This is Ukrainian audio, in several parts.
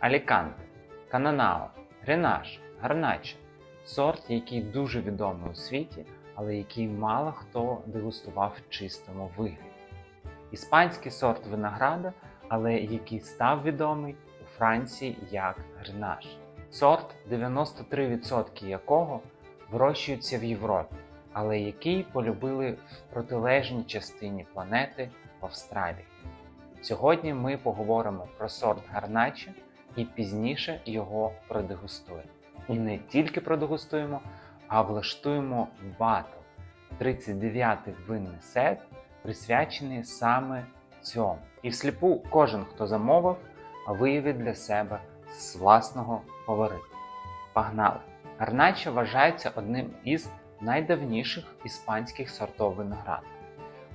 Аліканте, Кананао, Гренаж, Гарначе сорт, який дуже відомий у світі, але який мало хто дегустував в чистому вигляді. Іспанський сорт винограда, але який став відомий у Франції як Гренаж. Сорт, 93% якого вирощуються в Європі, але який полюбили в протилежній частині планети в Австралії. Сьогодні ми поговоримо про сорт Гарначе і пізніше його продегустуємо. І не тільки продегустуємо, а влаштуємо батл 39-й винний сет, присвячений саме цьому. І всліпу кожен, хто замовив, виявить для себе з власного фаворита. Погнали! Гарначо вважається одним із найдавніших іспанських сортів винограду.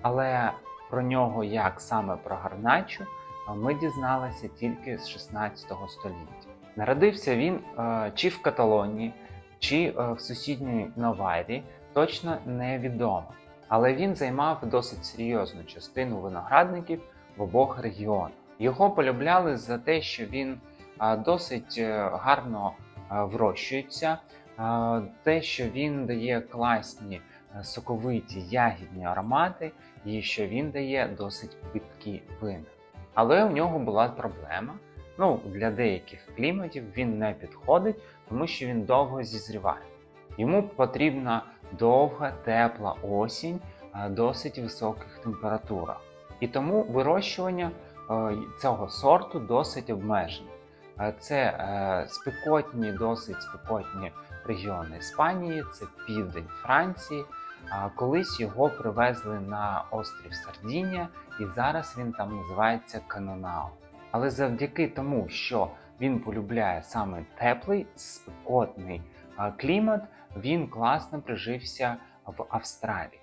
Але про нього, як саме про гарначо, ми дізналися тільки з 16 століття. Народився він е, чи в Каталонії, чи е, в сусідній Новайрі, точно невідомо. Але він займав досить серйозну частину виноградників в обох регіонах. Його полюбляли за те, що він е, досить гарно вирощується, те, що він дає класні соковиті ягідні аромати, і що він дає досить питкі вина. Але у нього була проблема. Ну, для деяких кліматів він не підходить, тому що він довго зізріває. Йому потрібна довга, тепла осінь, досить високих температурах. І тому вирощування е, цього сорту досить обмежене. Е, Це е, спекотні, досить спекотні регіони Іспанії, це південь Франції. Колись його привезли на острів Сардінія, і зараз він там називається Канонао. Але завдяки тому, що він полюбляє саме теплий, спекотний клімат, він класно прижився в Австралії.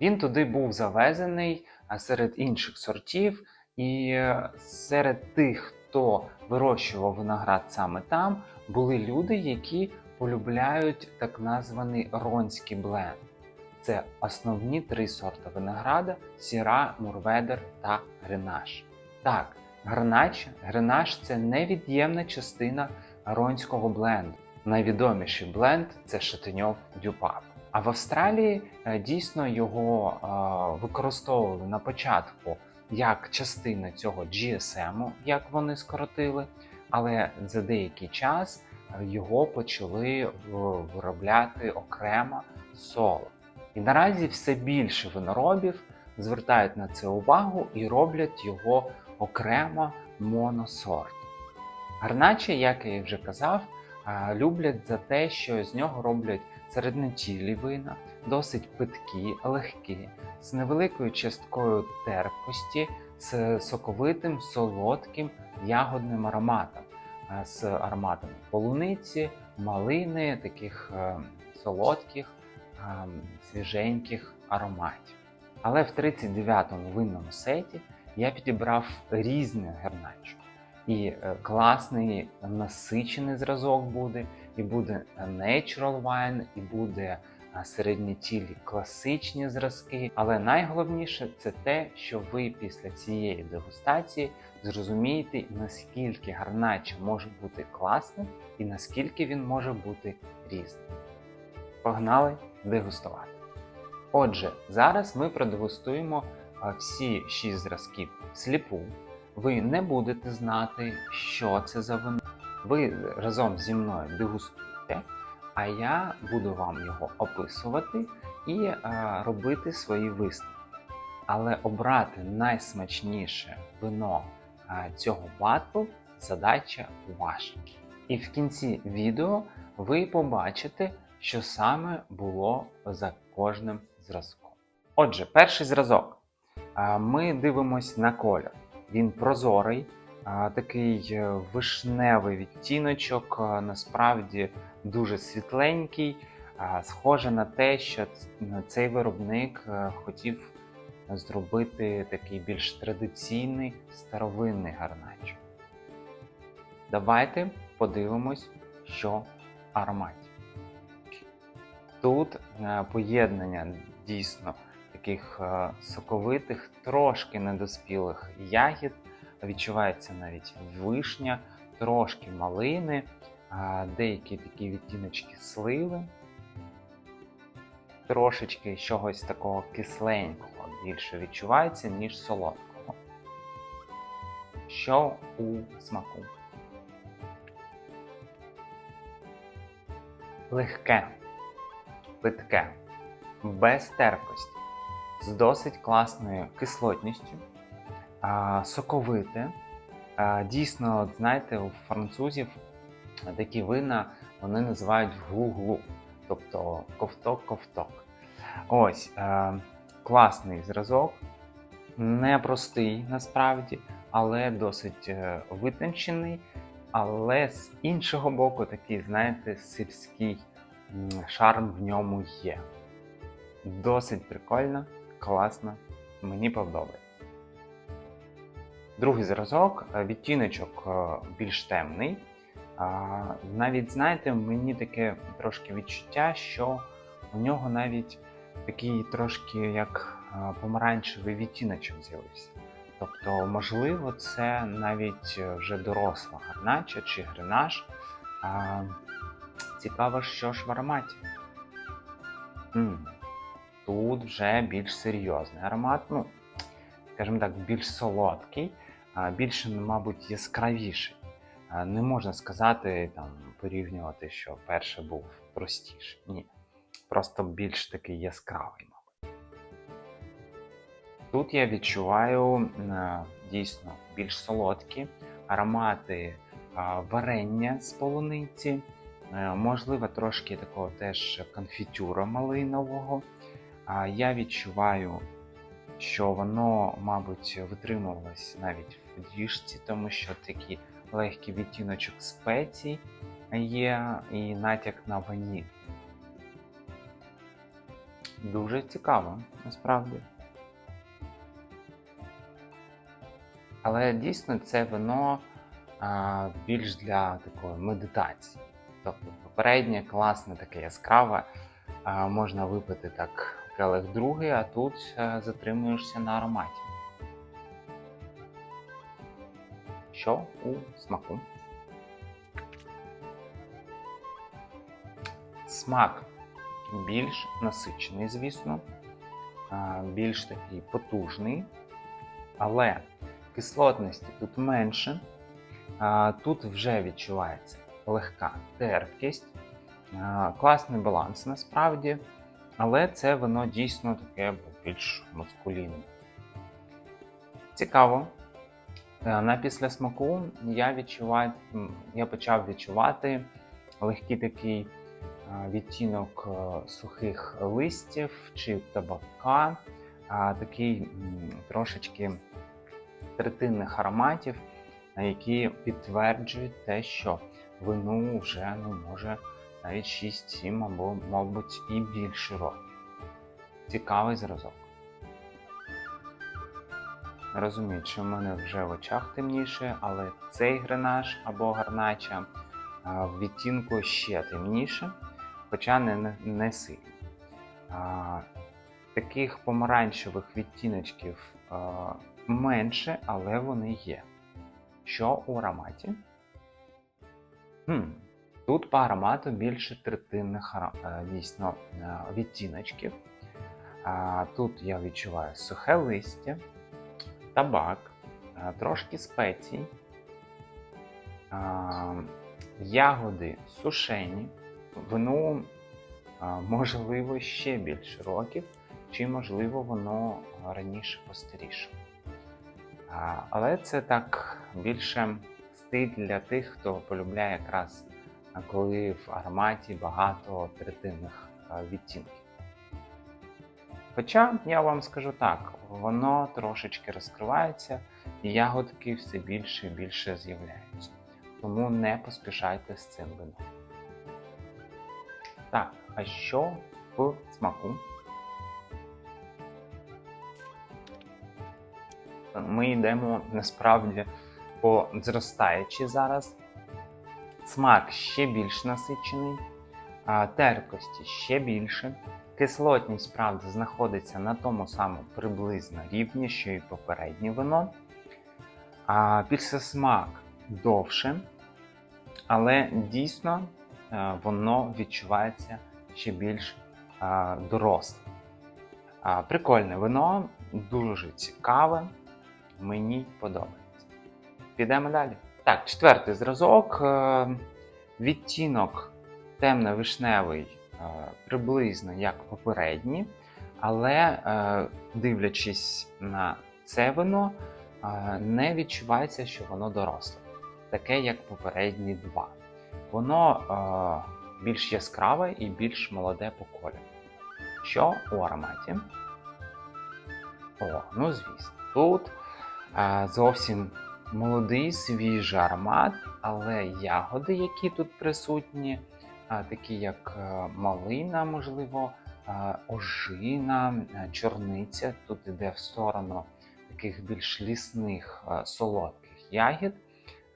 Він туди був завезений серед інших сортів, і е, серед тих, хто вирощував виноград саме там, були люди, які полюбляють так названий ронський бленд. Це основні три сорти винограда: сіра, мурведер та гренаж. Так, Гарнач, гренаж це невід'ємна частина ронського бленду. Найвідоміший бленд це Шатеньов Дюпап. А в Австралії е, дійсно його е, використовували на початку як частина цього GSM, як вони скоротили, але за деякий час е, його почали виробляти окремо соло. І наразі все більше виноробів звертають на це увагу і роблять його окремо моносорт. Гарначе, як я вже казав, люблять за те, що з нього роблять середнотілі вина, досить питкі, легкі, з невеликою часткою терпкості, з соковитим, солодким ягодним ароматом, з ароматами полуниці, малини, таких е, солодких, свіженьких ароматів. Але в 39-му винному сеті я підібрав різне герначо. І е, класний насичений зразок буде, і буде natural wine, і буде е, середньотілі класичні зразки. Але найголовніше це те, що ви після цієї дегустації зрозумієте, наскільки гарначе може бути класним і наскільки він може бути різним. Погнали дегустувати. Отже, зараз ми продегустуємо всі шість зразків сліпу. Ви не будете знати, що це за вино. Ви разом зі мною дегустуєте, а я буду вам його описувати і а, робити свої висновки. Але обрати найсмачніше вино а, цього батлу задача ваша. І в кінці відео ви побачите, що саме було за кожним зразком. Отже, перший зразок. Ми дивимось на колір. Він прозорий, такий е, вишневий відтіночок, насправді дуже світленький. Схоже на те, що цей виробник е, хотів зробити такий більш традиційний старовинний гарнач. Давайте подивимось, що в ароматі. Тут е, поєднання дійсно таких е, соковитих, трошки недоспілих ягід. Відчувається навіть вишня, трошки малини, деякі такі відтіночки сливи, трошечки чогось такого кисленького більше відчувається, ніж солодкого. Що у смаку? Легке, питке, без терпкості, з досить класною кислотністю, соковите. Дійсно, знаєте, у французів такі вина вони називають глу-глу, тобто ковток-ковток. Ось класний зразок, непростий насправді, але досить е, витончений. Але з іншого боку, такий, знаєте, сільський шарм в ньому є. Досить прикольно, класно, мені подобається. Другий зразок, е, відтіночок е, більш темний. Навіть, знаєте, мені таке трошки відчуття, що у нього навіть такий трошки як е, помаранчевий відтіночок з'явився. Тобто, можливо, це навіть вже доросла гарнача чи гренаж. Цікаво, що ж в ароматі. М, Тут вже більш серйозний аромат, ну, скажімо так, більш солодкий, а, більше, мабуть, яскравіший. Не можна сказати, там, порівнювати, що перший був простіший. Ні. Просто більш такий яскравий, мабуть. Тут я відчуваю дійсно більш солодкі аромати варення з полуниці, можливо, трошки такого теж конфітюра малинового. Я відчуваю, що воно, мабуть, витримувалось навіть в діжці, тому що такий легкий відтіночок спецій є і натяк на ваніль. Дуже цікаво, насправді. Але дійсно це вино а, більш для такої медитації. Тобто попереднє класне, таке яскраве, можна випити так келих другий, а тут затримуєшся на ароматі. Що у смаку? Смак більш насичений, звісно, більш такий потужний, але кислотності тут менше. Тут вже відчувається легка терпкість, класний баланс насправді, але це воно дійсно таке більш мускулінне. Цікаво. Е, На післясмаку я відчуваю, я почав відчувати легкий такий відтінок е, сухих листів чи табака, такий трошечки третинних ароматів, які підтверджують те, що вину вже ну, може навіть 6-7 або, мабуть, і більше років. Цікавий зразок. Розумію, що в мене вже в очах темніше, але цей гренаж або гарнача в відтінку ще темніше, хоча не, не, не сильно. Таких помаранчевих відтіночків менше, але вони є. Що у ароматі? Хм. Тут по аромату більше третинних е, дійсно е, відтіночків. Тут я відчуваю сухе листя, табак, е, трошки спецій, ягоди сушені, вино можливо ще більше років, чи можливо воно раніше постарішало. А, Але це так більше стиль для тих, хто полюбляє якраз коли в ароматі багато третинних відтінків. Хоча я вам скажу так, воно трошечки розкривається, і ягодки все більше і більше з'являються. Тому не поспішайте з цим вином. Так, а що в смаку? Ми йдемо насправді по зростаючи зараз. Смак ще більш насичений, а терпкості ще більше. Кислотність, правда, знаходиться на тому самому приблизно рівні, що і попереднє вино. А післясмак довше, але дійсно е, воно відчувається ще більш дорослим. Прикольне вино, дуже цікаве, мені подобається. Підемо далі. Так, четвертий зразок. е, Відтінок темно-вишневий, е, приблизно як попередній, але е, дивлячись на це вино, не відчувається, що воно доросле, таке як попередні два. Воно більш яскраве і більш молоде по кольору. Що у ароматі? О, ну звісно, тут зовсім молодий, свіжий аромат, але ягоди, які тут присутні, такі як е, малина, можливо, ожина, е, чорниця. Тут іде в сторону таких більш лісних е, солодких ягід.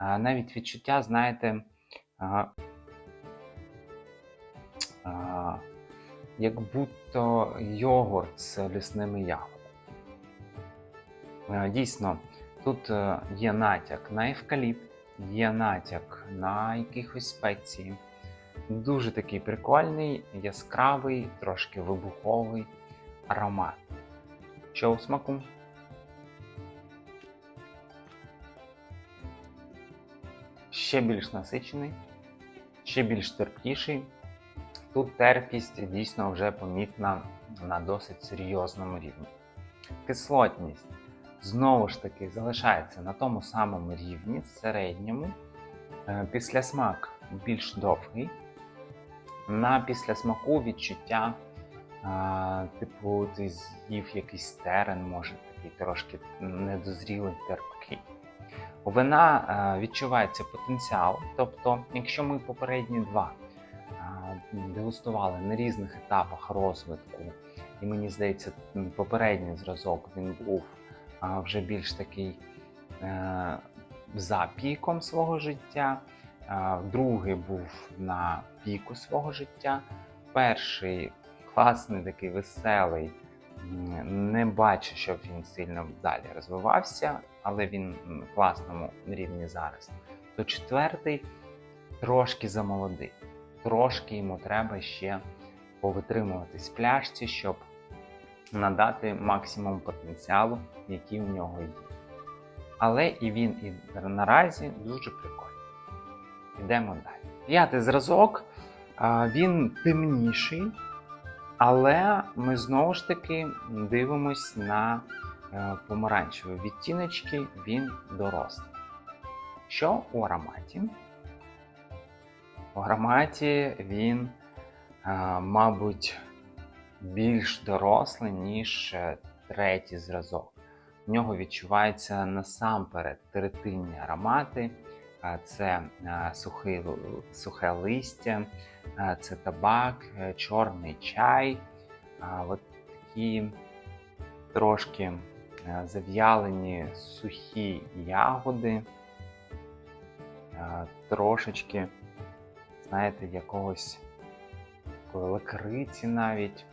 Навіть відчуття, знаєте, як будто йогурт з лісними ягодами. Дійсно, тут е, є натяк на евкаліпт, є натяк на якихось спеції. Дуже такий прикольний, яскравий, трошки вибуховий аромат. Що у смаку? Ще більш насичений, ще більш терпкіший. Тут терпкість дійсно вже помітна на досить серйозному рівні. Кислотність знову ж таки залишається на тому самому рівні, середньому. Е, Післясмак більш довгий. На післясмаку відчуття, е, типу, ти з'їв якийсь терен, може такий трошки недозрілий терпкий. У вина е, відчувається потенціал, тобто, якщо ми попередні два дегустували на різних етапах розвитку, і мені здається, попередній зразок він був вже більш такий е, за піком свого життя, а, другий був на піку свого життя, перший класний, такий веселий. Не бачу, щоб він сильно далі розвивався, але він в класному рівні зараз. То четвертий трошки замолодий, трошки йому треба ще повитримуватись в пляшці, щоб надати максимум потенціалу, який у нього є. Але і він і наразі дуже прикольний. Йдемо далі. П'ятий зразок, він темніший, але ми знову ж таки дивимось на е, помаранчеві відтіночки, він дорослий. Що у ароматі? У ароматі він, е, мабуть, більш дорослий, ніж е, третій зразок. В нього відчувається насамперед третинні аромати. Це е, сухий, сухе листя, е, це табак, чорний чай. От такі трошки зав'ялені сухі ягоди, трошечки, знаєте, якогось лакриці навіть.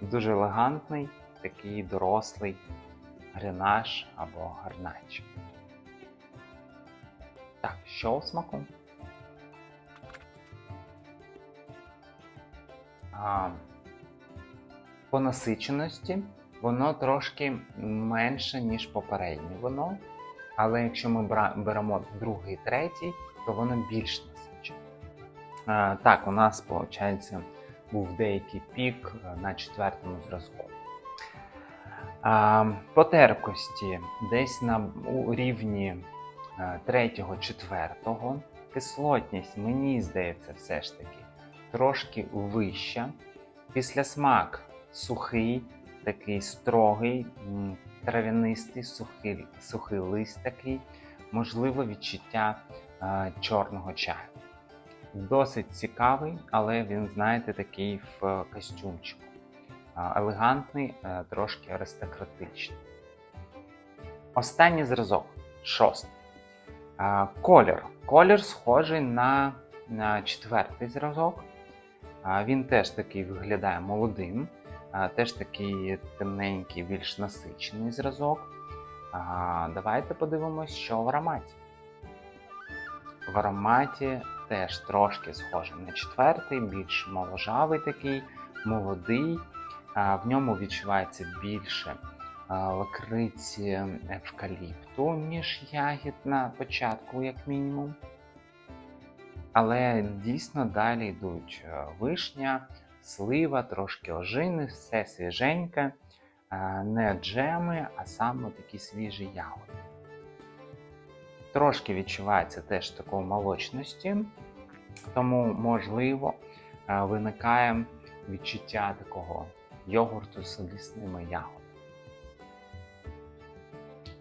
Дуже елегантний, такий дорослий гренаж або гарнач. Так, що у смаку? А, по насиченості воно трошки менше, ніж попереднє воно. Але якщо ми беремо другий третій, то воно більш насичене. Так, у нас, виходить, був деякий пік е, на четвертому зразку. По терпкості десь на у рівні е, третього, четвертого. Кислотність, мені здається, все ж таки трошки вища. Післясмак сухий, такий строгий, трав'янистий, сухий, сухий лист такий, можливо, відчуття е, чорного чаю. Досить цікавий, але він, знаєте, такий в костюмчику. Елегантний, е, трошки аристократичний. Останній зразок шостий. Колір. Колір схожий на, четвертий зразок. Він теж такий виглядає молодим, теж такий темненький, більш насичений зразок. Давайте подивимось, що в ароматі. В ароматі теж трошки схожий на четвертий, більш моложавий такий, молодий. В ньому відчувається більше лакриці евкаліпту, ніж ягід на початку, як мінімум. Але дійсно далі йдуть вишня, слива, трошки ожини, все свіженьке, не джеми, а саме такі свіжі ягоди. Трошки відчувається теж такої молочності, тому, можливо, е, виникає відчуття такого йогурту з лісними ягодами.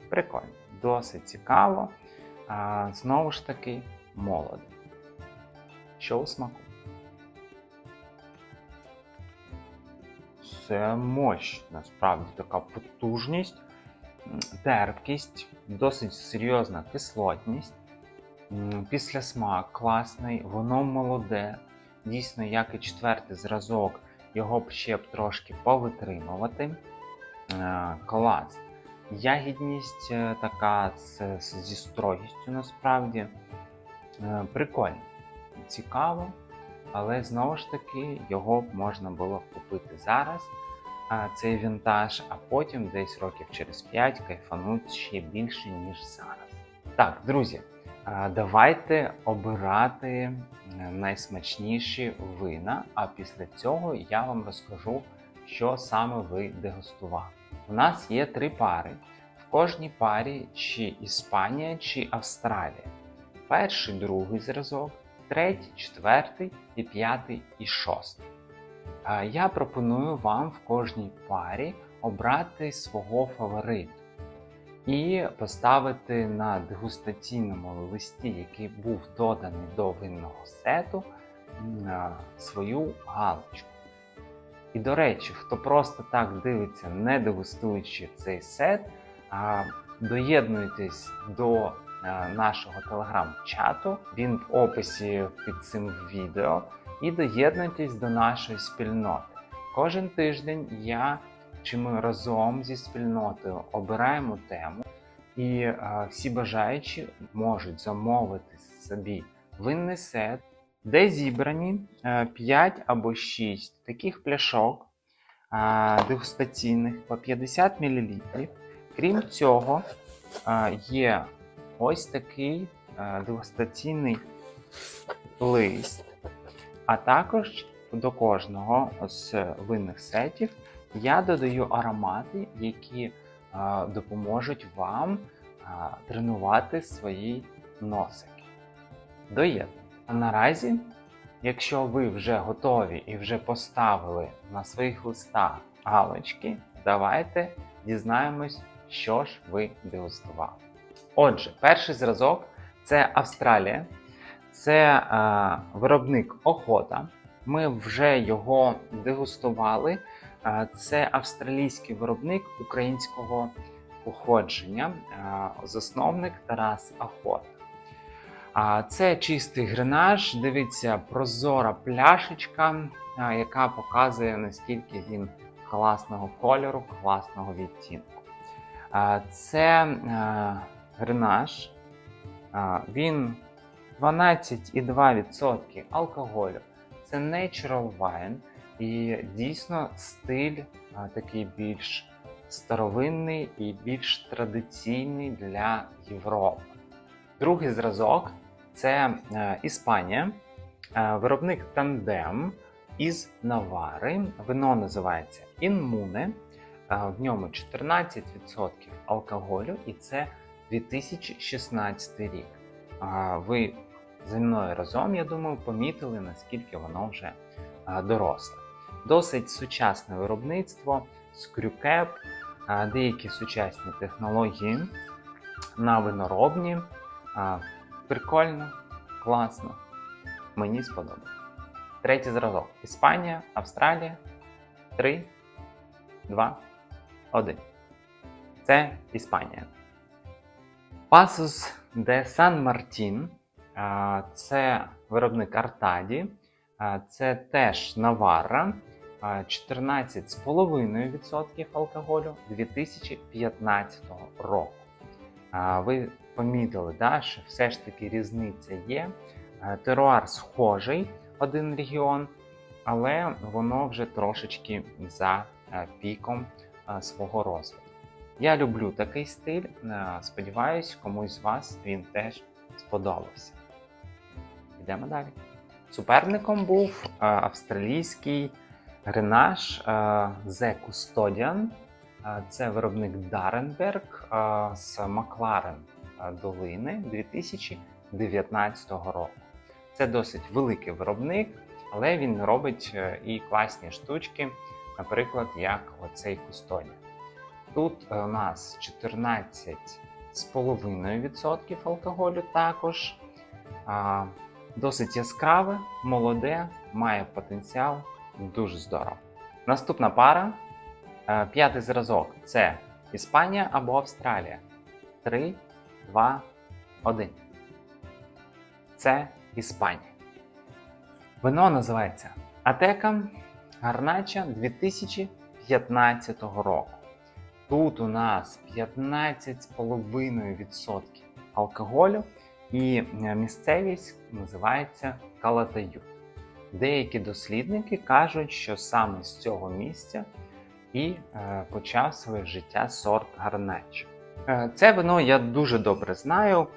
Прикольно, досить цікаво. Знову ж таки, молодий. Що у смаку? Це мощ, насправді така потужність, терпкість, досить серйозна кислотність. М, Післясмак класний, воно молоде. Дійсно, як і четвертий зразок, його б ще б трошки повитримувати. Е, Клас. Ягідність е, така з, зі строгістю насправді. Е, Прикольно, цікаво, але знову ж таки його б можна було купити зараз, цей вінтаж, а потім десь років через 5 кайфануть ще більше, ніж зараз. Так, друзі, давайте обирати е, найсмачніші вина, а після цього я вам розкажу, що саме ви дегустували. У нас є три пари. В кожній парі чи Іспанія, чи Австралія. Перший, другий зразок, третій, четвертий і п'ятий і шостий. Я пропоную вам в кожній парі обрати свого фавориту і поставити на дегустаційному листі, який був доданий до винного сету, свою галочку. І до речі, хто просто так дивиться, не дегустуючи цей сет, доєднуйтесь до нашого телеграм-чату. Він в описі під цим відео. І доєднуйтесь до нашої спільноти. Кожен тиждень я чи ми разом зі спільнотою обираємо тему, і е, всі бажаючі можуть замовити собі винний сет, де зібрані 5 або 6 таких пляшок е, дегустаційних по 50 мл. Крім цього, е, є ось такий е, дегустаційний лист. А також до кожного з винних сетів я додаю аромати, які е, допоможуть вам е, тренувати свої носики. Доєднуйте. А наразі, якщо ви вже готові і вже поставили на своїх листах галочки, давайте дізнаємось, що ж ви дегустували. Отже, перший зразок це Австралія. Це е, виробник Охота. Ми вже його дегустували. Е, це австралійський виробник українського походження, е, засновник Тарас Охота. Це чистий гренаж. Дивіться, прозора пляшечка, яка показує наскільки він класного кольору, класного відтінку. Це гренаж. Він 12,2% алкоголю. Це natural wine і дійсно стиль а, такий більш старовинний і більш традиційний для Європи. Другий зразок це е, Іспанія, Е, виробник Тандем із Навари. Вино називається Інмуне. Е, В ньому 14% алкоголю, і це 2016 рік. Ви зі мною разом, я думаю, помітили, наскільки воно вже доросле. Досить сучасне виробництво, скрюкеп, деякі сучасні технології на виноробні. Прикольно, класно. Мені сподобалось. Третій зразок. Іспанія, Австралія. 3, 2, 1. Це Іспанія. Пасус де Сан Мартін це виробник Артаді, це теж Наварра, 14,5% алкоголю 2015 року. Ви помітили, да, що все ж таки різниця є. Теруар схожий один регіон, але воно вже трошечки за е, піком е, свого розвитку. Я люблю такий стиль. е, Сподіваюсь, комусь з вас він теж сподобався. Йдемо далі. Суперником був е, австралійський гренаж The Custodian. Це виробник Даренберг е, з Макларен е, долини 2019 року. Це досить великий виробник, але він робить і класні штучки, наприклад, як оцей Custodian. Тут у нас 14,5% алкоголю також. Досить яскраве, молоде, має потенціал, дуже здорово. Наступна пара. е, П'ятий зразок це Іспанія або Австралія. 3, 2, 1. Це Іспанія. Вино називається Атека Гарнача 2015 року. Тут у нас 15,5% алкоголю, і е, місцевість називається Калатаю. Деякі дослідники кажуть, що саме з цього місця і е, почав своє життя сорт Гарначо. Е, Це вино я дуже добре знаю.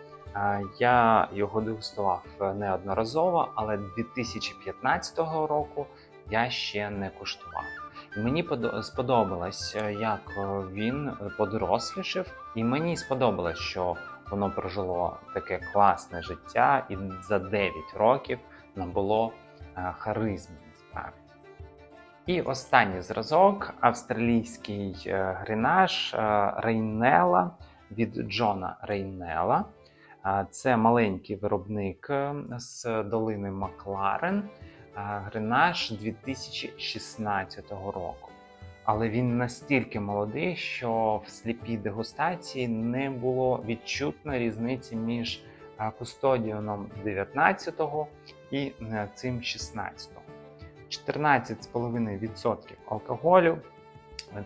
Я його дегустував неодноразово, але 2015 року я ще не куштував. Мені сподобалось, як він подорослішав, і мені сподобалось, що воно прожило таке класне життя, і за 9 років набуло е, харизми насправді. І останній зразок австралійський е, грінаж е, Рейнела від Джона Рейнела. Це маленький виробник з долини Макларен. Гренаж 2016 року. Але він настільки молодий, що в сліпій дегустації не було відчутно різниці між е, кустодіоном 19-го і е, цим 16-го. 14,5% алкоголю.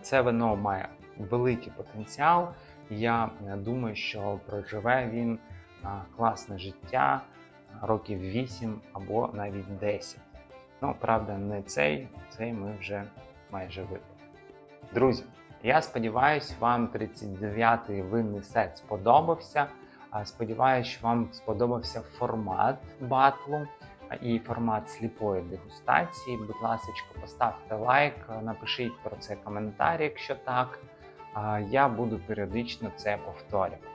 Це вино має великий потенціал. Я е, думаю, що проживе він класне життя років 8 або навіть 10. Ну, правда, не цей, цей ми вже майже випили. Друзі, я сподіваюся, вам 39-й винний сет сподобався. Сподіваюсь, що вам сподобався формат батлу і формат сліпої дегустації. Будь ласка, поставте лайк, напишіть про це коментар, якщо так. Я буду періодично це повторювати.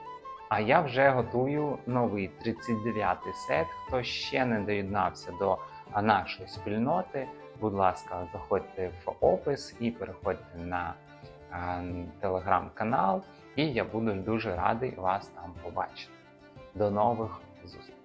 А я вже готую новий 39-й сет. Хто ще не доєднався до нашої спільноти, будь ласка, заходьте в опис і переходьте на телеграм-канал, і я буду дуже радий вас там побачити. До нових зустрічей!